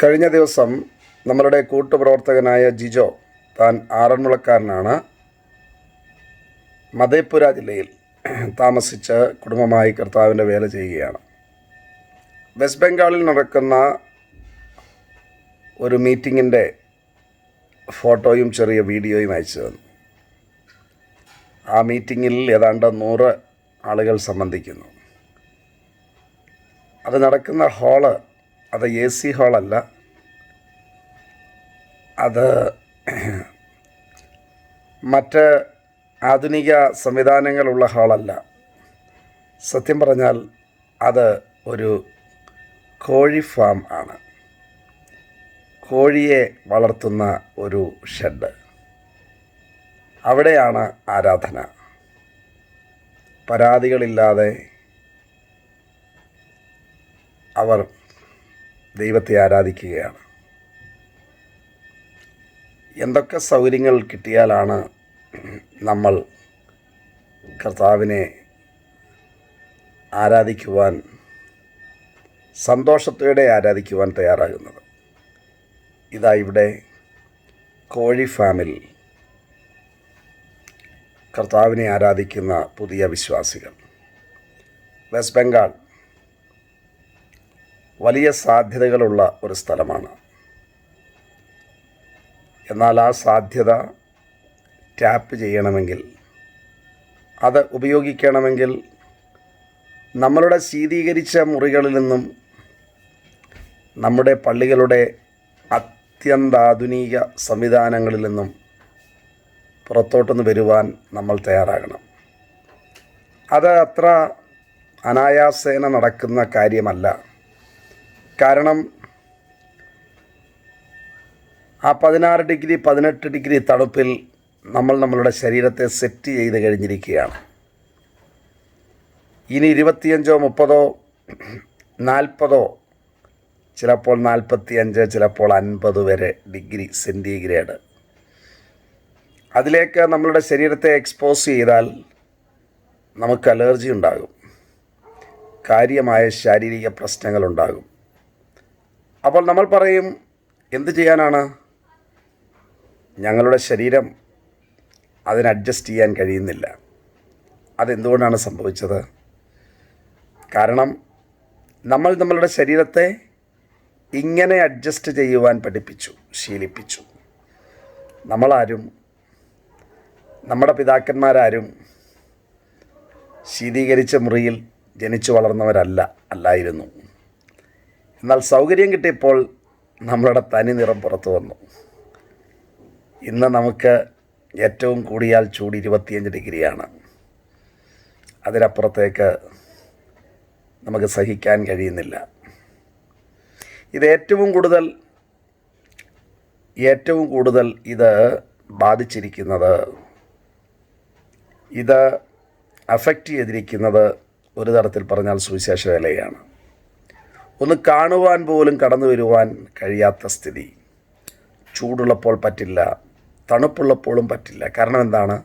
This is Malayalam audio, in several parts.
കഴിഞ്ഞ ദിവസം നമ്മളുടെ കൂട്ടുപ്രവർത്തകനായ ജിജോ താൻ ആറന്മുളക്കാരനാണ് മതേപ്പുര ജില്ലയിൽ താമസിച്ച് കുടുംബമായി കർത്താവിന്റെ വേല ചെയ്യുകയാണ്. വെസ്റ്റ് ബംഗാളിൽ നടക്കുന്ന ഒരു മീറ്റിങ്ങിന്റെ ഫോട്ടോയും ചെറിയ വീഡിയോയും അയച്ചു തന്നു. ആ മീറ്റിങ്ങിൽ ഏതാണ്ട് നൂറ് ആളുകൾ സംബന്ധിക്കുന്നു. അത് നടക്കുന്ന ഹാൾ അത് എ സി ഹാളല്ല. അത് മറ്റ് ആധുനിക സംവിധാനങ്ങളുള്ള ഹാളല്ല. സത്യം പറഞ്ഞാൽ അത് ഒരു കോഴി ഫാം ആണ്. കോഴിയെ വളർത്തുന്ന ഒരു ഷെഡ്. അവിടെയാണ് ആരാധന. പരാതികളില്ലാതെ അവർ ദൈവത്തെ ആരാധിക്കുകയാണ്. എന്തൊക്കെ സൗകര്യങ്ങൾ കിട്ടിയാലാണ് നമ്മൾ കർത്താവിനെ ആരാധിക്കുവാൻ സന്തോഷത്തോടെ ആരാധിക്കുവാൻ തയ്യാറാകുന്നത്? ഇതാ ഇവിടെ കോഴി ഫാമിൽ കർത്താവിനെ ആരാധിക്കുന്ന പുതിയ വിശ്വാസികൾ. വെസ്റ്റ് ബംഗാൾ വലിയ സാധ്യതകളുള്ള ഒരു സ്ഥലമാണ്. എന്നാൽ ആ സാധ്യത ടാപ്പ് ചെയ്യണമെങ്കിൽ അത് ഉപയോഗിക്കണമെങ്കിൽ നമ്മളുടെ ശീതീകരിച്ച മുറികളിൽ നിന്നും നമ്മുടെ പള്ളികളുടെ അത്യന്താധുനിക സംവിധാനങ്ങളിൽ നിന്നും പുറത്തോട്ടൊന്ന് വരുവാൻ നമ്മൾ തയ്യാറാകണം. അത് അത്ര അനായാസേന നടക്കുന്ന കാര്യമല്ല. കാരണം ആ പതിനാറ് ഡിഗ്രി പതിനെട്ട് ഡിഗ്രി തണുപ്പിൽ നമ്മൾ നമ്മളുടെ ശരീരത്തെ സെറ്റ് ചെയ്ത് കഴിഞ്ഞിരിക്കുകയാണ്. ഇനി ഇരുപത്തിയഞ്ചോ മുപ്പതോ നാൽപ്പതോ ചിലപ്പോൾ നാൽപ്പത്തി അഞ്ച് ചിലപ്പോൾ അൻപത് വരെ ഡിഗ്രി സെന്റിഗ്രേഡ് അതിലേക്ക് നമ്മളുടെ ശരീരത്തെ എക്സ്പോസ് ചെയ്താൽ നമുക്ക് അലർജി ഉണ്ടാകും. കാര്യമായ ശാരീരിക പ്രശ്നങ്ങളുണ്ടാകും. അപ്പോൾ നമ്മൾ പറയും എന്ത് ചെയ്യാനാണ്? ഞങ്ങളുടെ ശരീരം അതിന് അഡ്ജസ്റ്റ് ചെയ്യാൻ കഴിയുന്നില്ല. അതെന്തുകൊണ്ടാണ് സംഭവിച്ചത്? കാരണം നമ്മൾ നമ്മളുടെ ശരീരത്തെ ഇങ്ങനെ അഡ്ജസ്റ്റ് ചെയ്യുവാൻ പഠിപ്പിച്ചു ശീലിപ്പിച്ചു. നമ്മളാരും നമ്മുടെ പിതാക്കന്മാരാരും ശീതീകരിച്ച മുറിയിൽ ജനിച്ചു വളർന്നവരല്ല അല്ലായിരുന്നു. എന്നാൽ സൗകര്യം കിട്ടിയപ്പോൾ നമ്മളുടെ തനി നിറം പുറത്തു വന്നു. ഇന്ന് നമുക്ക് ഏറ്റവും കൂടിയാൽ ചൂട് ഇരുപത്തിയഞ്ച് ഡിഗ്രിയാണ്. അതിനപ്പുറത്തേക്ക് നമുക്ക് സഹിക്കാൻ കഴിയുന്നില്ല. ഇത് ഏറ്റവും കൂടുതൽ ഏറ്റവും കൂടുതൽ ഇത് ബാധിച്ചിരിക്കുന്നത് ഇത് അഫക്റ്റ് ചെയ്തിരിക്കുന്നത് ഒരു തരത്തിൽ പറഞ്ഞാൽ സുവിശേഷ വേലയാണ്. ഒന്ന് കാണുവാൻ പോലും കടന്നു വരുവാൻ കഴിയാത്ത സ്ഥിതി. ചൂടുള്ളപ്പോൾ പറ്റില്ല തണുപ്പുള്ളപ്പോഴും പറ്റില്ല. കാരണം എന്താണ്?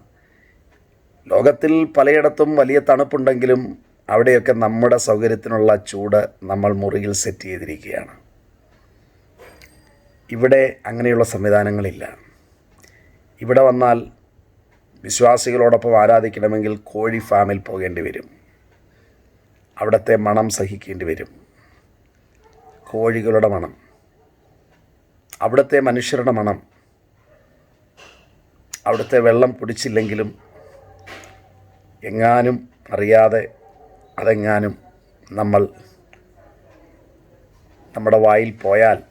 ലോകത്തിൽ പലയിടത്തും വലിയ തണുപ്പുണ്ടെങ്കിലും അവിടെയൊക്കെ നമ്മുടെ സൗകര്യത്തിനുള്ള ചൂട് നമ്മൾ മുറിയിൽ സെറ്റ് ചെയ്തിരിക്കുകയാണ്. ഇവിടെ അങ്ങനെയുള്ള സംവിധാനങ്ങളില്ല. ഇവിടെ വന്നാൽ വിശ്വാസികളോടൊപ്പം ആരാധിക്കണമെങ്കിൽ കോഴി ഫാമിൽ പോകേണ്ടി വരും. അവിടുത്തെ മണം സഹിക്കേണ്ടി വരും. കോഴികളുടെ മണം. അവിടുത്തെ മനുഷ്യരുടെ മണം. അവിടുത്തെ വെള്ളം കുടിച്ചില്ലെങ്കിലും എങ്ങാനും അറിയാതെ അതെങ്ങാനും നമ്മൾ നമ്മുടെ വായിൽ പോയാൽ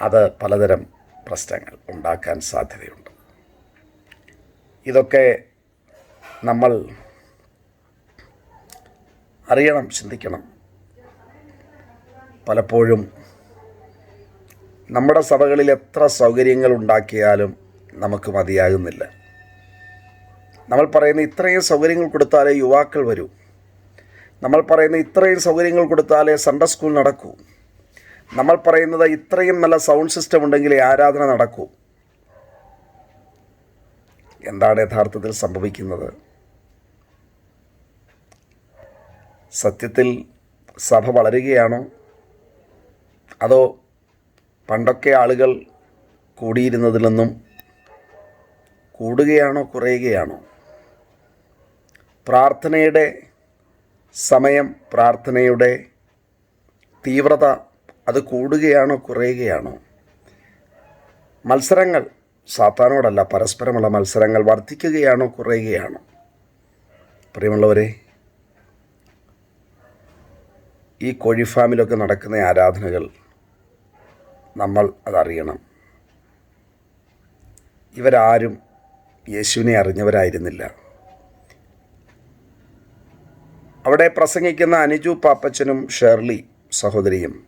അത് പലതരം പ്രശ്നങ്ങൾ ഉണ്ടാക്കാൻ സാധ്യതയുണ്ട്. ഇതൊക്കെ നമ്മൾ അറിയണം ചിന്തിക്കണം. പലപ്പോഴും നമ്മുടെ സഭകളിൽ എത്ര സൗകര്യങ്ങൾ ഉണ്ടാക്കിയാലും നമുക്ക് മതിയാകുന്നില്ല. നമ്മൾ പറയുന്ന ഇത്രയും സൗകര്യങ്ങൾ കൊടുത്താലേ യുവാക്കൾ വരൂ. നമ്മൾ പറയുന്ന ഇത്രയും സൗകര്യങ്ങൾ കൊടുത്താലേ സൺഡേ സ്കൂൾ നടക്കൂ. നമ്മൾ പറയുന്നത് ഇത്രയും നല്ല സൗണ്ട് സിസ്റ്റം ഉണ്ടെങ്കിലേ ആരാധന നടക്കൂ. എന്താണ് യഥാർത്ഥത്തിൽ സംഭവിക്കുന്നത്? സത്യത്തിൽ സഭ വളരുകയാണോ? അതോ പണ്ടൊക്കെ ആളുകൾ കൂടിയിരുന്നതിൽ നിന്നും കൂടുകയാണോ കുറയുകയാണോ? പ്രാർത്ഥനയുടെ സമയം പ്രാർത്ഥനയുടെ തീവ്രത അത് കൂടുകയാണോ കുറയുകയാണോ? മത്സരങ്ങൾ സാത്താനോടല്ല പരസ്പരമുള്ള മത്സരങ്ങൾ വർദ്ധിക്കുകയാണോ കുറയുകയാണോ? പ്രിയമുള്ളവരെ ഈ കോഴി ഫാമിലൊക്കെ നടക്കുന്ന ആരാധനകൾ നമ്മൾ അതറിയണം. ഇവരാരും യേശുവിനെ അറിഞ്ഞവരായിരുന്നില്ല. അവിടെ പ്രസംഗിക്കുന്ന അനുജു പാപ്പച്ചനും ഷേർലി സഹോദരിയും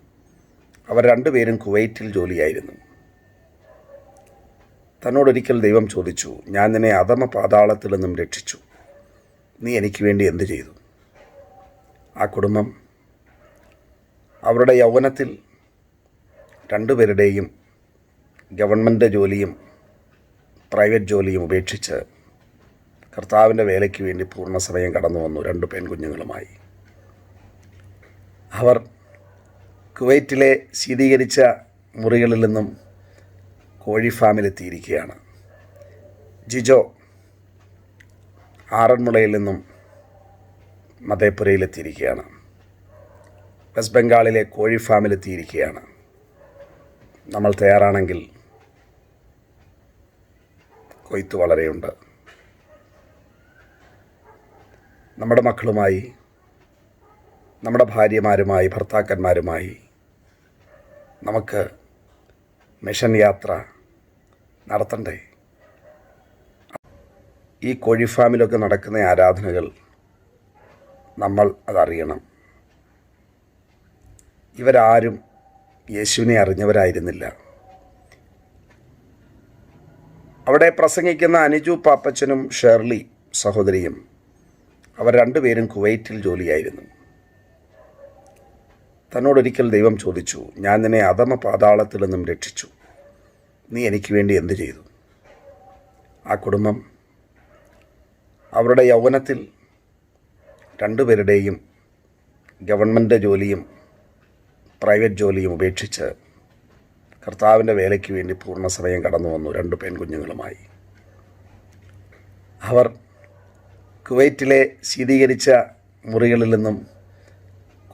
അവർ രണ്ടുപേരും കുവൈറ്റിൽ ജോലിയായിരുന്നു. തന്നോടൊരിക്കൽ ദൈവം ചോദിച്ചു ഞാൻ നിന്നെ അധമ പാതാളത്തിൽ നിന്നും രക്ഷിച്ചു. നീ എനിക്ക് വേണ്ടി എന്ത് ചെയ്തു? ആ കുടുംബം അവരുടെ യൗവനത്തിൽ രണ്ടുപേരുടെയും ഗവൺമെന്റ് ജോലിയും പ്രൈവറ്റ് ജോലിയും ഉപേക്ഷിച്ച് കർത്താവിന്റെ വേലയ്ക്ക് വേണ്ടി പൂർണസമയം കടന്നു വന്നു രണ്ട് പെൺകുഞ്ഞുങ്ങളുമായി. അവർ കുവൈറ്റിലെ ശീതീകരിച്ച മുറികളിൽ നിന്നും കോഴി ഫാമിലെത്തിയിരിക്കുകയാണ് ജിജോ ആറന്മുളയിൽ നിന്നും മതേപ്പുരയിലെത്തിയിരിക്കുകയാണ് വെസ്റ്റ് ബംഗാളിലെ കോഴി ഫാമിലെത്തിയിരിക്കുകയാണ് നമ്മൾ തയ്യാറാണെങ്കിൽ കൊയ്ത്ത് വളരെയുണ്ട്. നമ്മുടെ മക്കളുമായി നമ്മുടെ ഭാര്യമാരുമായി ഭർത്താക്കന്മാരുമായി നമുക്ക് മിഷൻ യാത്ര നടത്തണ്ടേ? ഈ കോഴി ഫാമിലൊക്കെ നടക്കുന്ന ആരാധനകൾ നമ്മൾ അതറിയണം. ഇവരാരും യേശുവിനെ അറിഞ്ഞവരായിരുന്നില്ല. അവിടെ പ്രസംഗിക്കുന്ന അനുജു പാപ്പച്ചനും ഷേർലി സഹോദരിയും അവർ രണ്ടുപേരും കുവൈറ്റിൽ ജോലിയായിരുന്നു. തന്നോടൊരിക്കൽ ദൈവം ചോദിച്ചു ഞാൻ നിന്നെ അധമ പാതാളത്തിൽ നിന്നും രക്ഷിച്ചു. നീ എനിക്ക് വേണ്ടി എന്ത് ചെയ്തു? ആ കുടുംബം അവരുടെ യൗവനത്തിൽ രണ്ടുപേരുടെയും ഗവൺമെന്റ് ജോലിയും പ്രൈവറ്റ് ജോലിയും ഉപേക്ഷിച്ച് കർത്താവിന്റെ വേലയ്ക്ക് വേണ്ടി പൂർണസമയം കടന്നു വന്നു രണ്ട് പെൺകുഞ്ഞുങ്ങളുമായി. അവർ കുവൈറ്റിലെ ശീതീകരിച്ച മുറികളിൽ നിന്നും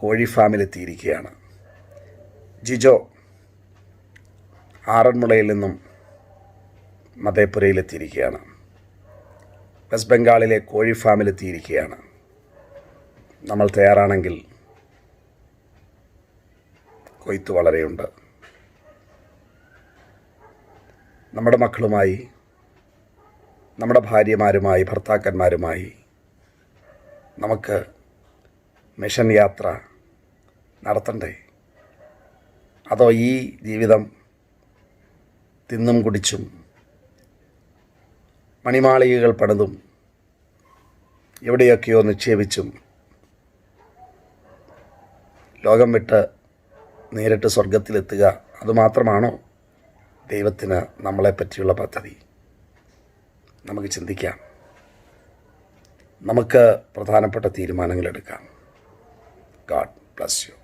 കോഴി ഫാമിലെത്തിയിരിക്കുകയാണ് ജിജോ ആറന്മുളയിൽ നിന്നും മതേപ്പുരയിലെത്തിയിരിക്കുകയാണ് വെസ്റ്റ് ബംഗാളിലെ കോഴി ഫാമിലെത്തിയിരിക്കുകയാണ് നമ്മൾ തയ്യാറാണെങ്കിൽ കൊയ്ത്ത് വളരെയുണ്ട്. നമ്മുടെ മക്കളുമായി നമ്മുടെ ഭാര്യമാരുമായി ഭർത്താക്കന്മാരുമായി നമുക്ക് മിഷൻ യാത്ര നടത്തണ്ടേ? അതോ ഈ ജീവിതം തിന്നും കുടിച്ചും മണിമാളികകൾ പണിതും എവിടെയൊക്കെയോ നിക്ഷേപിച്ചും ലോകം വിട്ട് നേരിട്ട് സ്വർഗത്തിലെത്തുക അതുമാത്രമാണോ ദൈവത്തിന് നമ്മളെ പറ്റിയുള്ള പദ്ധതി? നമുക്ക് ചിന്തിക്കാം. നമുക്ക് പ്രധാനപ്പെട്ട തീരുമാനങ്ങൾ എടുക്കാം. God bless you